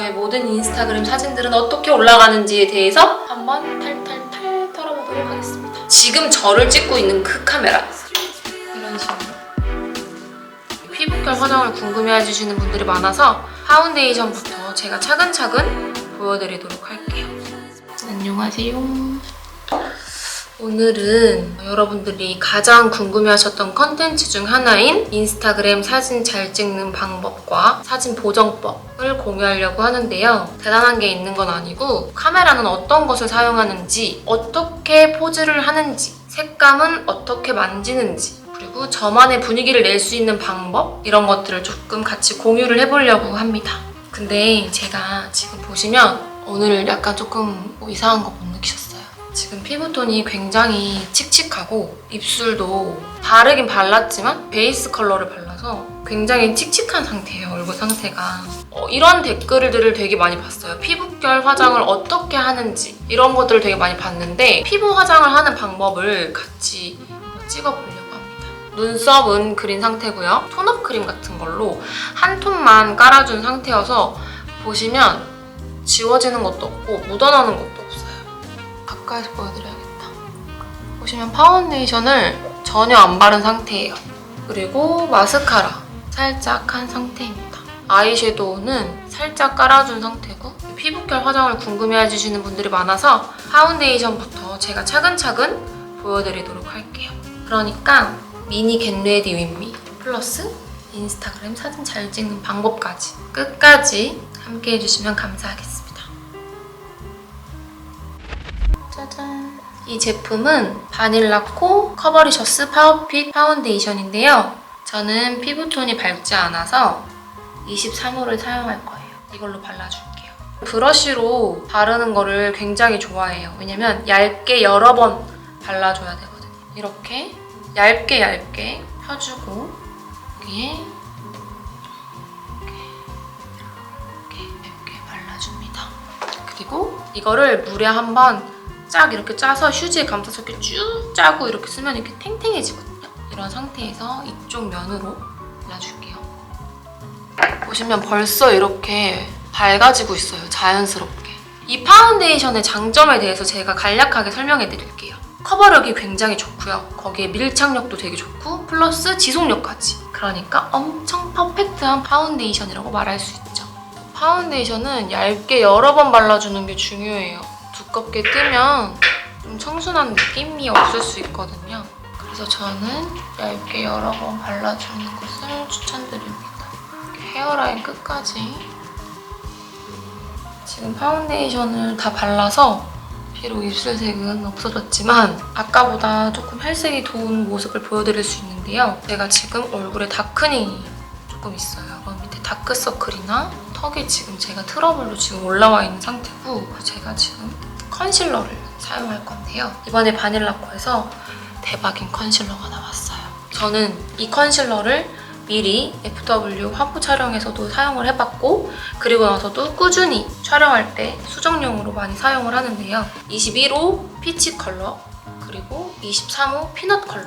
저의 모든 인스타그램 사진들은 어떻게 올라가는지에 대해서 한번 탈탈탈 털어보도록 하겠습니다. 지금 저를 찍고 있는 그 카메라 이런 식으로 피부결 화장을 궁금해해 주시는 분들이 많아서 파운데이션부터 제가 차근차근 보여드리도록 할게요. 안녕하세요. 오늘은 여러분들이 가장 궁금해하셨던 컨텐츠 중 하나인 인스타그램 사진 잘 찍는 방법과 사진 보정법을 공유하려고 하는데요. 대단한 게 있는 건 아니고 카메라는 어떤 것을 사용하는지, 어떻게 포즈를 하는지, 색감은 어떻게 만지는지, 그리고 저만의 분위기를 낼 수 있는 방법 이런 것들을 조금 같이 공유를 해보려고 합니다. 근데 제가 지금 보시면 오늘 약간 조금 뭐 이상한 느끼셨어요? 지금 피부톤이 굉장히 칙칙하고 입술도 바르긴 발랐지만 베이스 컬러를 발라서 굉장히 칙칙한 상태예요 얼굴 상태가. 어, 이런 댓글들을 되게 많이 봤어요. 피부결 화장을 어떻게 하는지 이런 것들을 되게 많이 봤는데 피부 화장을 하는 방법을 같이 찍어보려고 합니다. 눈썹은 그린 상태고요. 톤업 크림 같은 걸로 한 톤만 깔아준 상태여서 보시면 지워지는 것도 없고 묻어나는 것도 가까이서 보여드려야겠다. 보시면 파운데이션을 전혀 안 바른 상태예요. 그리고 마스카라 살짝 한 상태입니다. 아이섀도우는 살짝 깔아준 상태고 피부결 화장을 궁금해해주시는 분들이 많아서 파운데이션부터 제가 차근차근 보여드리도록 할게요. 그러니까 미니 겟레디 윈미 플러스 인스타그램 사진 잘 찍는 방법까지 끝까지 함께 해주시면 감사하겠습니다. 이 제품은 바닐라코 커버리셔스 파워핏 파운데이션인데요. 저는 피부톤이 밝지 않아서 23호를 사용할 거예요. 이걸로 발라줄게요. 브러쉬로 바르는 거를 굉장히 좋아해요. 왜냐면 얇게 여러 번 발라줘야 되거든요. 이렇게 얇게 얇게 펴주고 여기에 이렇게 얇게 발라줍니다. 그리고 이거를 물에 한번 쫙 이렇게 짜서 휴지에 감싸서 쭉 짜고 이렇게 쓰면 이렇게 탱탱해지거든요. 이런 상태에서 이쪽 면으로 발라줄게요. 보시면 벌써 이렇게 밝아지고 있어요. 자연스럽게. 이 파운데이션의 장점에 대해서 제가 간략하게 설명해 드릴게요. 커버력이 굉장히 좋고요. 거기에 밀착력도 되게 좋고 플러스 지속력까지. 그러니까 엄청 퍼펙트한 파운데이션이라고 말할 수 있죠. 파운데이션은 얇게 여러 번 발라주는 게 중요해요. 두껍게 뜨면 좀 청순한 느낌이 없을 수 있거든요. 그래서 저는 얇게 여러 번 발라주는 것을 추천드립니다. 헤어라인 끝까지 지금 파운데이션을 다 발라서 비록 입술색은 없어졌지만 아까보다 조금 혈색이 도운 모습을 보여드릴 수 있는데요. 제가 지금 얼굴에 다크닝이 조금 있어요. 어, 밑에 다크서클이나 턱이 지금 제가 트러블로 지금 올라와 있는 상태고 제가 지금 컨실러를 사용할 건데요. 이번에 바닐라코에서 대박인 컨실러가 나왔어요. 저는 이 컨실러를 미리 FW 화보 촬영에서도 사용을 해봤고 그리고 나서도 꾸준히 촬영할 때 수정용으로 많이 사용을 하는데요. 21호 피치 컬러 그리고 23호 피넛 컬러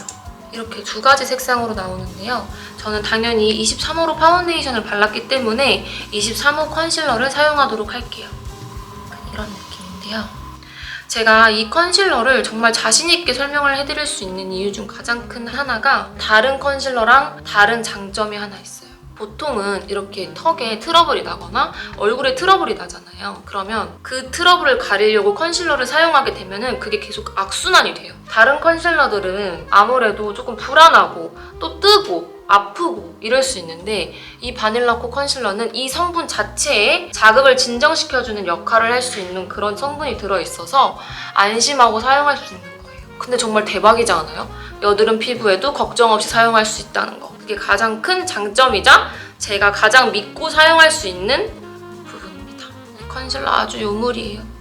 이렇게 두 가지 색상으로 나오는데요. 저는 당연히 23호로 파운데이션을 발랐기 때문에 23호 컨실러를 사용하도록 할게요. 이런 느낌인데요. 제가 이 컨실러를 정말 자신있게 설명을 해드릴 수 있는 이유 중 가장 큰 하나가 다른 컨실러랑 다른 장점이 하나 있어요. 보통은 이렇게 턱에 트러블이 나거나 얼굴에 트러블이 나잖아요. 그러면 그 트러블을 가리려고 컨실러를 사용하게 되면은 그게 계속 악순환이 돼요. 다른 컨실러들은 아무래도 조금 불안하고 또 뜨고 아프고 이럴 수 있는데 이 바닐라 코 컨실러는 이 성분 자체에 자극을 진정시켜주는 역할을 할 수 있는 그런 성분이 들어있어서 안심하고 사용할 수 있는 거예요. 근데 정말 대박이지 않아요? 여드름 피부에도 걱정 없이 사용할 수 있다는 거. 그게 가장 큰 장점이자 제가 가장 믿고 사용할 수 있는 부분입니다. 이 컨실러 아주 요물이에요.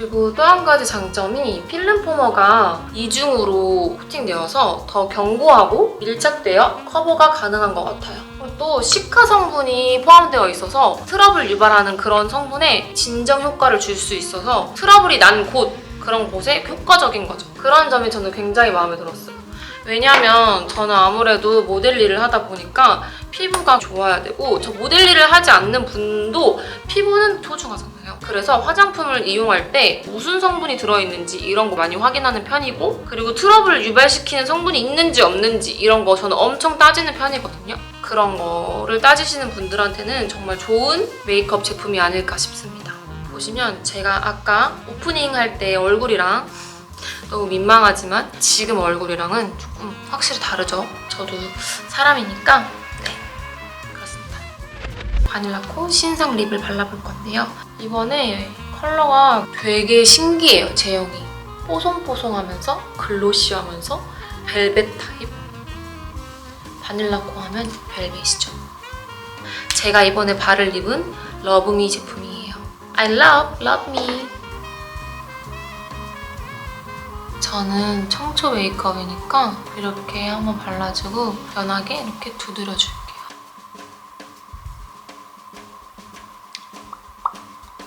그리고 또 한 가지 장점이 필름 포머가 이중으로 코팅되어서 더 견고하고 밀착되어 커버가 가능한 것 같아요. 또 시카 성분이 포함되어 있어서 트러블 유발하는 그런 성분에 진정 효과를 줄 수 있어서 트러블이 난 곳 그런 곳에 효과적인 거죠. 그런 점이 저는 굉장히 마음에 들었어요. 왜냐면 저는 아무래도 모델 일을 하다 보니까 피부가 좋아야 되고 저 모델 일을 하지 않는 분도 피부는 소중하잖아요. 그래서 화장품을 이용할 때 무슨 성분이 들어있는지 이런 거 많이 확인하는 편이고 그리고 트러블을 유발시키는 성분이 있는지 없는지 이런 거 저는 엄청 따지는 편이거든요. 그런 거를 따지시는 분들한테는 정말 좋은 메이크업 제품이 아닐까 싶습니다. 보시면 제가 아까 오프닝 할 때 얼굴이랑 너무 민망하지만 지금 얼굴이랑은 조금 확실히 다르죠. 저도 사람이니까. 바닐라코 신상 립을 발라볼 건데요. 이번에 컬러가 되게 신기해요. 제형이 뽀송뽀송하면서 글로시하면서 벨벳 타입. 바닐라코 하면 벨벳이죠. 제가 이번에 바를 립은 러브미 제품이에요. I love, love me. 저는 청초 메이크업이니까 이렇게 한번 발라주고 연하게 이렇게 두드려줄게요.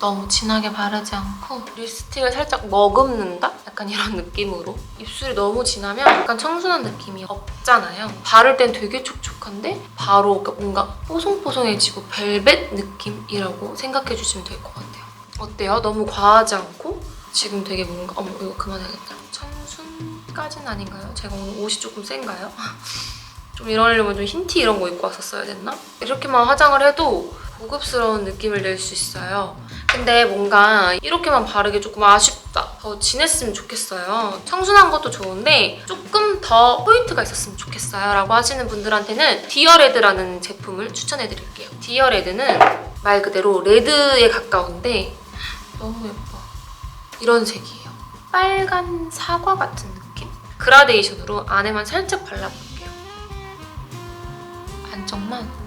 너무 진하게 바르지 않고 립스틱을 살짝 머금는다? 약간 이런 느낌으로 입술이 너무 진하면 약간 청순한 느낌이 없잖아요. 바를 땐 되게 촉촉한데 바로 뭔가 뽀송뽀송해지고 벨벳 느낌이라고 생각해 주시면 될 것 같아요. 어때요? 너무 과하지 않고 지금 되게 뭔가 어머 이거 그만해야겠다. 청순까지는 아닌가요? 제가 오늘 옷이 조금 센가요? 좀 이러려면 좀 흰 티 이런 거 입고 왔었어야 됐나? 이렇게만 화장을 해도 고급스러운 느낌을 낼 수 있어요. 근데 뭔가 이렇게만 바르기 조금 아쉽다. 더 진했으면 좋겠어요. 청순한 것도 좋은데 조금 더 포인트가 있었으면 좋겠어요. 라고 하시는 분들한테는 디어레드라는 제품을 추천해드릴게요. 디어레드는 말 그대로 레드에 가까운데 너무 예뻐. 이런 색이에요. 빨간 사과 같은 느낌? 그라데이션으로 안에만 살짝 발라볼게요. 안쪽만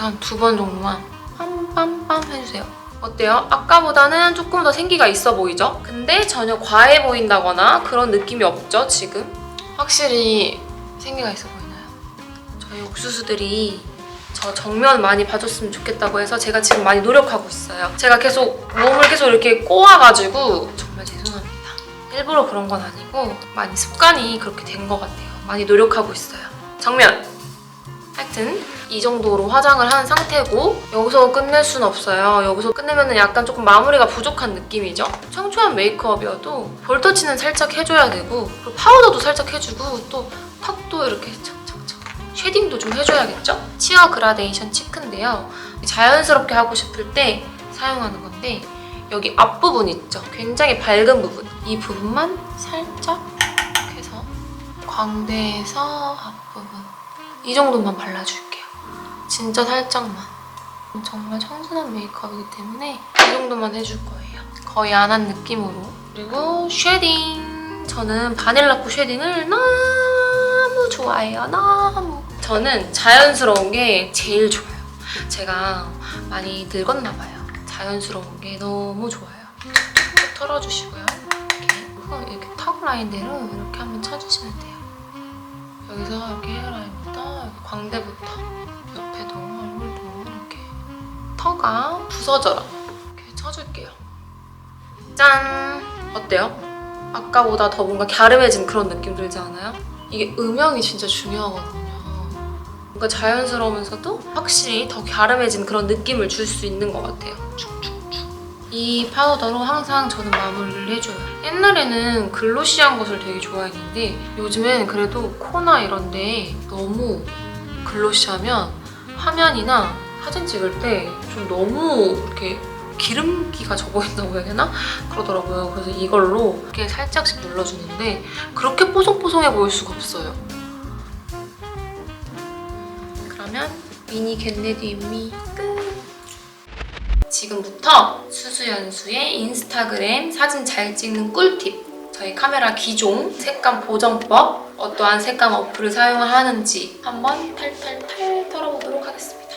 한 두 번 정도만 빰빰빰 해주세요. 어때요? 아까보다는 조금 더 생기가 있어 보이죠? 근데 전혀 과해 보인다거나 그런 느낌이 없죠, 지금? 확실히 생기가 있어 보이나요? 저희 옥수수들이 저 정면 많이 봐줬으면 좋겠다고 해서 제가 지금 많이 노력하고 있어요. 제가 계속 몸을 계속 이렇게 꼬아가지고 정말 죄송합니다. 일부러 그런 건 아니고 많이 습관이 그렇게 된 것 같아요. 많이 노력하고 있어요. 정면! 하여튼 이 정도로 화장을 한 상태고 여기서 끝낼 순 없어요. 여기서 끝내면 약간 조금 마무리가 부족한 느낌이죠. 청초한 메이크업이어도 볼터치는 살짝 해줘야 되고 그리고 파우더도 살짝 해주고 또 턱도 이렇게 착착착 쉐딩도 좀 해줘야겠죠? 치어 그라데이션 치크인데요. 자연스럽게 하고 싶을 때 사용하는 건데 여기 앞부분 있죠? 굉장히 밝은 부분 이 부분만 살짝 이렇게 해서 광대에서 이 정도만 발라줄게요. 진짜 살짝만. 정말 청순한 메이크업이기 때문에 이 정도만 해줄 거예요. 거의 안 한 느낌으로. 그리고 쉐딩. 저는 바닐라코 쉐딩을 너무 좋아해요. 너무. 저는 자연스러운 게 제일 좋아요. 제가 많이 늙었나 봐요. 자연스러운 게 너무 좋아요. 털어주시고요. 이렇게, 이렇게 턱 라인대로 이렇게 한번 쳐주시면 돼요. 여기서 이렇게 헤어라인 광대부터 옆에도 얼굴도 이렇게 턱가 부서져라 이렇게 쳐줄게요. 짠! 어때요? 아까보다 더 뭔가 갸름해진 그런 느낌 들지 않아요? 이게 음영이 진짜 중요하거든요. 뭔가 자연스러우면서도 확실히 더 갸름해진 그런 느낌을 줄 수 있는 것 같아요. 축축축. 이 파우더로 항상 저는 마무리를 해줘요. 옛날에는 글로시한 것을 되게 좋아했는데 요즘엔 그래도 코나 이런데 너무 글로시하면 화면이나 사진 찍을 때 좀 너무 이렇게 기름기가 져 보인다고 해야 되나? 그러더라고요. 그래서 이걸로 이렇게 살짝씩 눌러주는데 그렇게 뽀송뽀송해 보일 수가 없어요. 그러면 미니 겟레디 미 끝! 지금부터 수수연수의 인스타그램 사진 잘 찍는 꿀팁 저희 카메라 기종, 색감 보정법, 어떠한 색감 어플을 사용하는지 한번 탈탈탈 털어보도록 하겠습니다.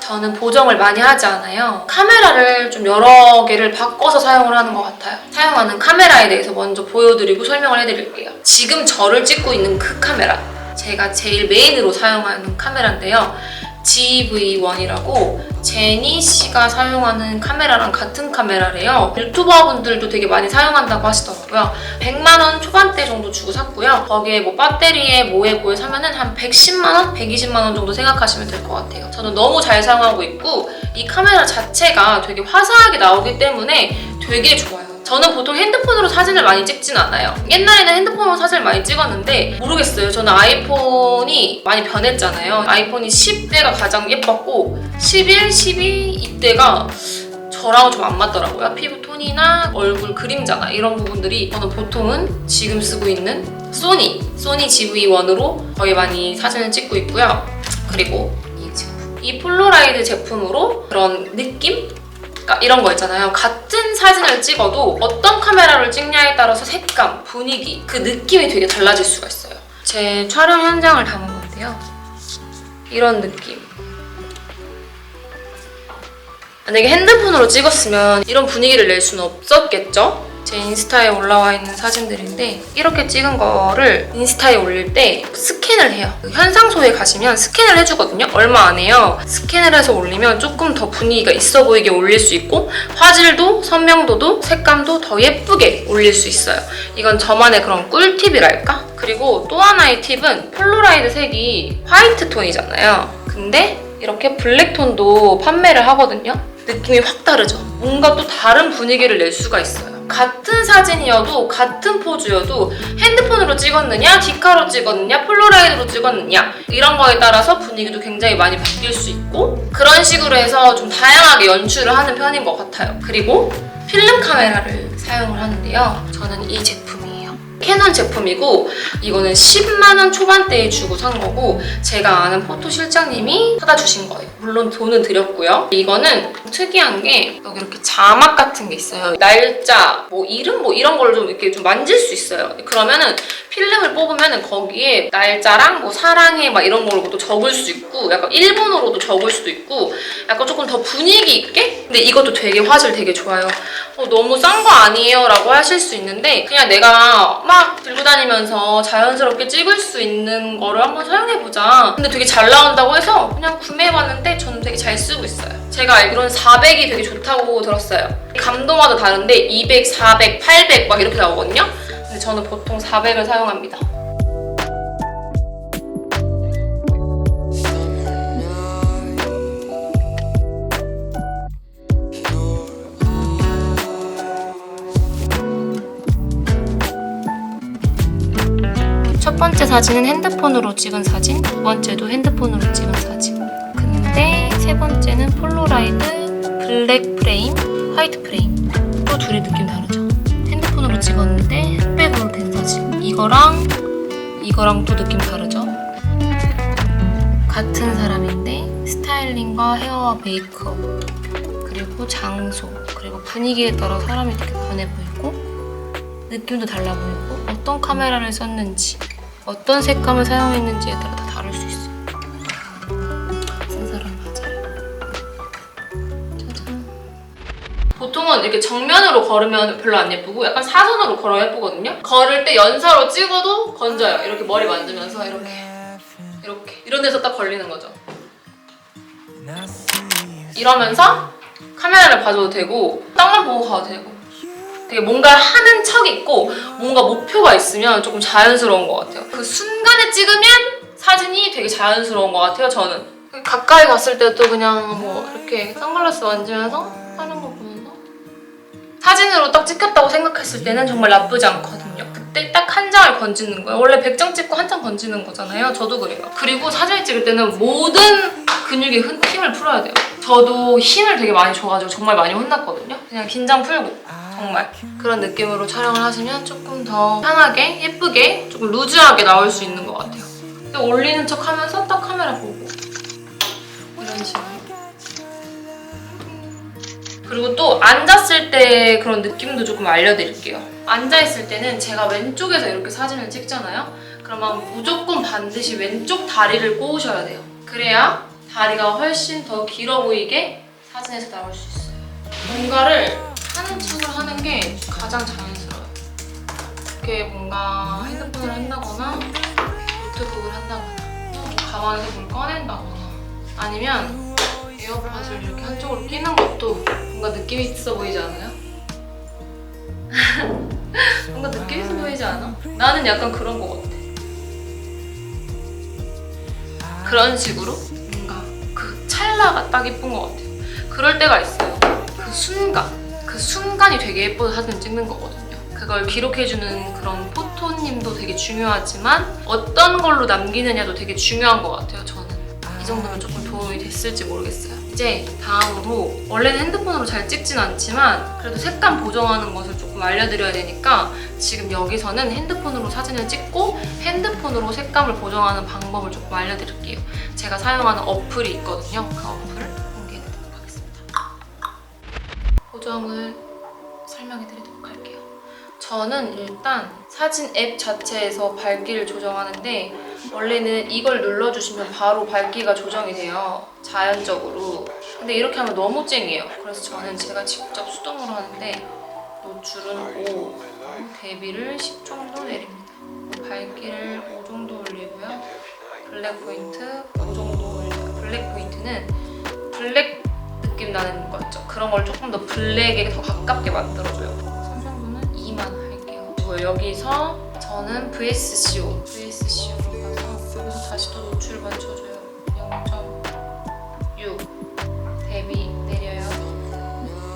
저는 보정을 많이 하지 않아요. 카메라를 좀 여러 개를 바꿔서 사용을 하는 것 같아요. 사용하는 카메라에 대해서 먼저 보여드리고 설명을 해드릴게요. 지금 저를 찍고 있는 그 카메라. 제가 제일 메인으로 사용하는 카메라인데요. GV1이라고 제니 씨가 사용하는 카메라랑 같은 카메라래요. 유튜버 분들도 되게 많이 사용한다고 하시더라고요. 100만 원 초반대 정도 주고 샀고요. 거기에 뭐 배터리에 뭐에 뭐에 사면은 한 110만 원, 120만 원 정도 생각하시면 될 것 같아요. 저는 너무 잘 사용하고 있고 이 카메라 자체가 되게 화사하게 나오기 때문에 되게 좋아요. 저는 보통 핸드폰으로 사진을 많이 찍진 않아요. 옛날에는 핸드폰으로 사진을 많이 찍었는데 모르겠어요. 저는 아이폰이 많이 변했잖아요. 아이폰이 10대가 가장 예뻤고 11, 12 이때가 저랑 좀 안 맞더라고요. 피부 톤이나 얼굴 그림자나 이런 부분들이 저는 보통은 지금 쓰고 있는 소니, 소니 GV1으로 거의 많이 사진을 찍고 있고요. 그리고 이 제품. 이 폴로라이드 제품으로 그런 느낌? 그러니까 이런 거 있잖아요. 같은 사진을 찍어도 어떤 카메라를 찍냐에 따라서 색감, 분위기, 그 느낌이 되게 달라질 수가 있어요. 제 촬영 현장을 담은 건데요. 이런 느낌. 만약에 핸드폰으로 찍었으면 이런 분위기를 낼 수는 없었겠죠? 제 인스타에 올라와 있는 사진들인데 이렇게 찍은 거를 인스타에 올릴 때 스캔을 해요. 그 현상소에 가시면 스캔을 해주거든요. 얼마 안 해요. 스캔을 해서 올리면 조금 더 분위기가 있어 보이게 올릴 수 있고 화질도 선명도도 색감도 더 예쁘게 올릴 수 있어요. 이건 저만의 그런 꿀팁이랄까? 그리고 또 하나의 팁은 폴로라이드 색이 화이트 톤이잖아요. 근데 이렇게 블랙 톤도 판매를 하거든요. 느낌이 확 다르죠. 뭔가 또 다른 분위기를 낼 수가 있어요. 같은 사진이어도 같은 포즈여도 핸드폰으로 찍었느냐, 디카로 찍었느냐, 폴로라이드로 찍었느냐 이런 거에 따라서 분위기도 굉장히 많이 바뀔 수 있고 그런 식으로 해서 좀 다양하게 연출을 하는 편인 것 같아요. 그리고 필름 카메라를 사용을 하는데요. 저는 이 제품이에요. 캐논 제품이고 이거는 10만 원 초반대에 주고 산 거고 제가 아는 포토 실장님이 사다 주신 거예요. 물론 돈은 드렸고요. 이거는 특이한 게 여기 이렇게 자막 같은 게 있어요. 날짜, 뭐 이름 뭐 이런 걸 좀 이렇게 좀 만질 수 있어요. 그러면은 필름을 뽑으면은 거기에 날짜랑 뭐 사랑해 막 이런 걸로 또 적을 수 있고 약간 일본어로도 적을 수도 있고 약간 조금 더 분위기 있게 근데 이것도 되게 화질 되게 좋아요. 어, 너무 싼 거 아니에요? 라고 하실 수 있는데 그냥 내가 막 들고 다니면서 자연스럽게 찍을 수 있는 거를 한번 사용해보자. 근데 되게 잘 나온다고 해서 그냥 구매해봤는데 저는 되게 잘 쓰고 있어요. 제가 알기로는 400이 되게 좋다고 들었어요. 감도마다 다른데 200, 400, 800 막 이렇게 나오거든요. 근데 저는 보통 400을 사용합니다. 첫 번째 사진은 핸드폰으로 찍은 사진, 두 번째도 핸드폰으로 찍은 사진. 근데 세 번째는 폴로라이드, 블랙 프레임, 화이트 프레임. 또 둘이 느낌 다르죠? 핸드폰으로 찍었는데. 이거랑 이거랑 또 느낌 다르죠? 같은 사람인데 스타일링과 헤어와 메이크업 그리고 장소 그리고 분위기에 따라 사람이 되게 변해 보이고 느낌도 달라 보이고 어떤 카메라를 썼는지 어떤 색감을 사용했는지에 따라 보통은 이렇게 정면으로 걸으면 별로 안 예쁘고 약간 사선으로 걸어야 예쁘거든요. 걸을 때 연사로 찍어도 건져요. 이렇게 머리 만지면서 이렇게 이렇게 이런 데서 딱 걸리는 거죠. 이러면서 카메라를 봐줘도 되고 땅만 보고 가도 되고 되게 뭔가 하는 척 있고 뭔가 목표가 있으면 조금 자연스러운 것 같아요. 그 순간에 찍으면 사진이 되게 자연스러운 것 같아요. 저는 가까이 갔을 때도 그냥 뭐 이렇게 선글라스 만지면서 하는 거 사진으로 딱 찍혔다고 생각했을 때는 정말 나쁘지 않거든요. 그때 딱 한 장을 건지는 거예요. 원래 100장 찍고 한 장 건지는 거잖아요. 저도 그래요. 그리고 사진을 찍을 때는 모든 근육에 흔- 힘을 풀어야 돼요. 저도 힘을 되게 많이 줘가지고 정말 많이 혼났거든요. 그냥 긴장 풀고 정말 그런 느낌으로 촬영을 하시면 조금 더 편하게 예쁘게 조금 루즈하게 나올 수 있는 것 같아요. 올리는 척 하면서 딱 카메라 보고 이런 식으로 그리고 또 앉았을 때 그런 느낌도 조금 알려드릴게요. 앉아있을 때는 제가 왼쪽에서 이렇게 사진을 찍잖아요. 그러면 무조건 반드시 왼쪽 다리를 꼬우셔야 돼요. 그래야 다리가 훨씬 더 길어 보이게 사진에서 나올 수 있어요. 뭔가를 하는 척을 하는 게 가장 자연스러워요. 이렇게 뭔가 핸드폰을 한다거나 노트북을 한다거나 또 가방에서 뭘 꺼낸다거나 아니면 에어팟을 이렇게 한쪽으로 끼는 것도 뭔가 느낌 있어 보이지 않아요? 뭔가 느낌 있어 보이지 않아? 나는 약간 그런 것 같아. 그런 식으로 뭔가 그 찰나가 딱 예쁜 것 같아요. 그럴 때가 있어요. 그 순간, 그 순간이 되게 예뻐서 사진을 찍는 거거든요. 그걸 기록해주는 그런 포토님도 되게 중요하지만 어떤 걸로 남기느냐도 되게 중요한 것 같아요. 저는 이 정도면 조금 도움이 됐을지 모르겠어요. 이제 다음으로 원래는 핸드폰으로 잘 찍진 않지만 그래도 색감 보정하는 것을 조금 알려드려야 되니까 지금 여기서는 핸드폰으로 사진을 찍고 핸드폰으로 색감을 보정하는 방법을 조금 알려드릴게요. 제가 사용하는 어플이 있거든요. 그 어플을 공개해드리도록 하겠습니다. 보정을 설명해드리도록 할게요. 저는 일단 사진 앱 자체에서 밝기를 조정하는데 원래는 이걸 눌러주시면 바로 밝기가 조정이 돼요. 자연적으로. 근데 이렇게 하면 너무 쨍해요. 그래서 저는 제가 직접 수동으로 하는데 노출은 5, 대비를 10 정도 내립니다. 밝기를 5 정도 올리고요. 블랙 포인트 5 정도 올리고요. 블랙 포인트는 블랙 느낌 나는 거 있죠. 그런 걸 조금 더 블랙에 더 가깝게 만들어줘요. 선명도는 2만 할게요. 그리고 여기서 저는 VSCO, VSCO 여기서 다시 또 노출 맞춰줘요. 0.6 대비 내려요.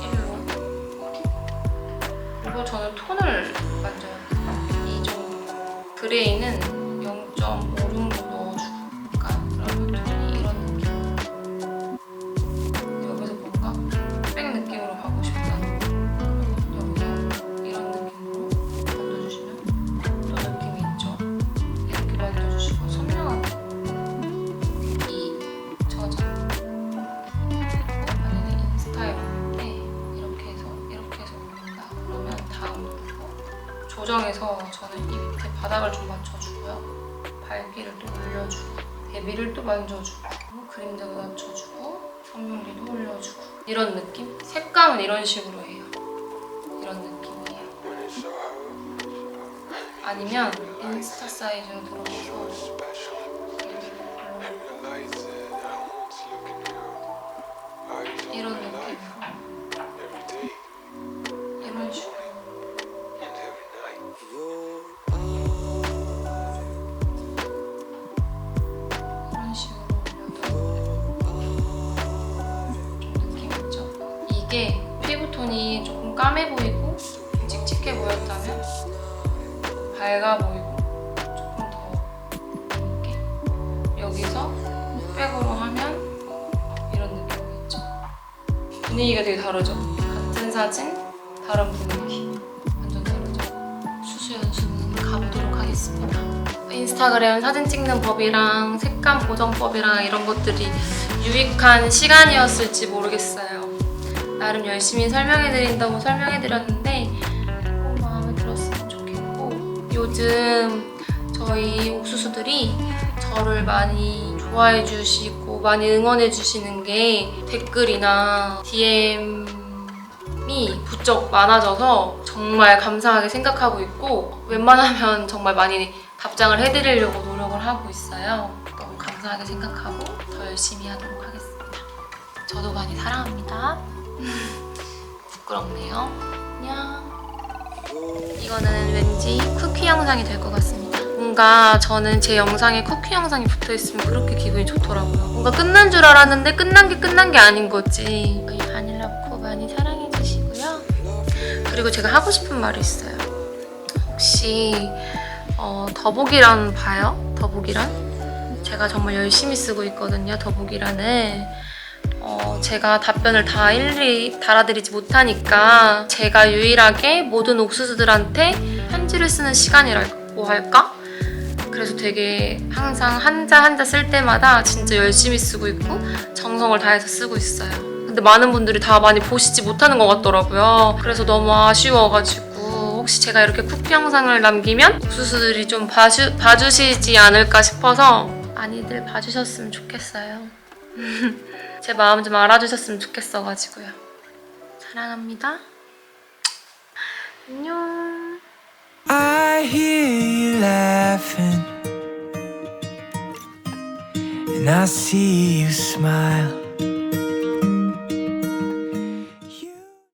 1로. 그리고 저는 톤을 만져요. 이 정도. 그레이는 0.5 고 조정해서 저는 이 밑에 바닥을 좀 맞춰주고요. 밝기를 또 올려주고 대비를 또 만져주고 그림자도 낮춰주고 선명도도 올려주고 이런 느낌? 색감은 이런 식으로 해요. 이런 느낌이에요. 아니면 인스타 사이즈로 들어가서 밝아 보이고 조금 더 이렇게 여기서 백으로 하면 이런 느낌이 있죠? 분위기가 되게 다르죠? 같은 사진, 다른 분위기 완전 다르죠? 수수 연수는 가보도록 하겠습니다. 인스타그램 사진 찍는 법이랑 색감 보정법이랑 이런 것들이 유익한 시간이었을지 모르겠어요. 나름 열심히 설명해드린다고 설명해드렸는데 요즘 저희 옥수수들이 저를 많이 좋아해 주시고 많이 응원해 주시는 게 댓글이나 DM이 부쩍 많아져서 정말 감사하게 생각하고 있고 웬만하면 정말 많이 답장을 해드리려고 노력을 하고 있어요. 너무 감사하게 생각하고 더 열심히 하도록 하겠습니다. 저도 많이 사랑합니다. 부끄럽네요. 안녕. 이거는 왠지 쿠키 영상이 될 것 같습니다. 뭔가 저는 제 영상에 쿠키 영상이 붙어 있으면 그렇게 기분이 좋더라고요. 뭔가 끝난 줄 알았는데 끝난 게 끝난 게 아닌 거지. 저희 바닐라 코 많이 사랑해 주시고요. 그리고 제가 하고 싶은 말이 있어요. 혹시 어, 더보기란 봐요? 더보기란? 제가 정말 열심히 쓰고 있거든요. 더보기란을. 어, 제가 답변을 다 일일이 달아드리지 못하니까 제가 유일하게 모든 옥수수들한테 편지를 쓰는 시간이라고 할까? 그래서 되게 항상 한자 한자 쓸 때마다 진짜 열심히 쓰고 있고 정성을 다해서 쓰고 있어요. 근데 많은 분들이 다 많이 보시지 못하는 것 같더라고요. 그래서 너무 아쉬워가지고 혹시 제가 이렇게 쿠키 영상을 남기면 옥수수들이 좀 봐주, 봐주시지 않을까 싶어서 많이들 봐주셨으면 좋겠어요. 제 마음 좀 알아주셨으면 좋겠어가지고요. 사랑합니다. 안녕. I hear you laughing, and I see you smile.